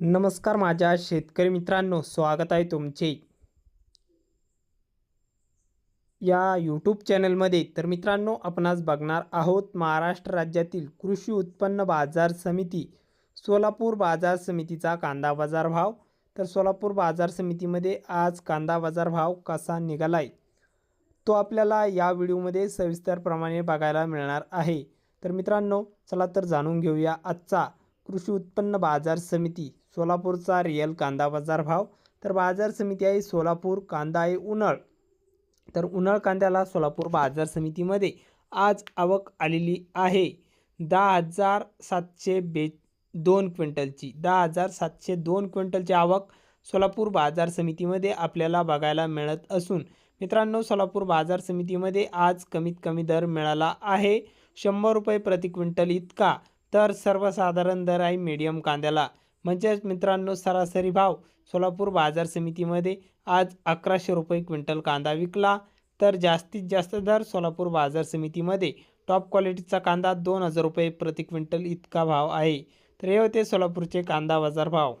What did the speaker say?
नमस्कार माझ्या शेतकरी मित्रांनो स्वागत आहे तुमचे. या यूट्यूब चॅनलमध्ये तर मित्रांनो आपण बघणार आहोत महाराष्ट्र राज्यातील कृषी उत्पन्न बाजार समिती सोलापूर बाजार समितीचा कांदा बाजार भाव. तर सोलापूर बाजार समितीमध्ये आज कांदा बाजार भाव कसा निघाला आहे तो आपल्याला या व्हिडिओमध्ये सविस्तरप्रमाणे बघायला मिळणार आहे. तर मित्रांनो चला तर जाणून घेऊया आजचा कृषी उत्पन्न बाजार समिती. सोलापूरचा रिअल कांदा बाजार भाव. तर बाजार समिती आहे सोलापूर कांदा आहे उन्हाळ. तर उन्हाळ कांद्याला सोलापूर बाजार समितीमध्ये आज आवक आलेली आहे. दहा हजार सातशे बे दोन क्विंटलची दहा हजार सातशे दोन क्विंटलची आवक सोलापूर बाजार समितीमध्ये आपल्याला बघायला मिळत असून मित्रांनो सोलापूर बाजार समितीमध्ये आज कमीत कमी दर मिळाला आहे. शंभर रुपये प्रति क्विंटल इतका. तर सर्वसाधारण दर आहे मीडियम कांद्याला. म्हणजेच मित्रांनो सरासरी भाव सोलापूर बाजार समितीमध्ये आज अकराशे रुपये क्विंटल कांदा विकला. तर जास्तीत जास्त दर सोलापूर बाजार समितीमध्ये टॉप क्वालिटीचा कांदा दोन हजार रुपये प्रति क्विंटल इतका भाव आहे. तर हे होते सोलापूरचे कांदा बाजार भाव.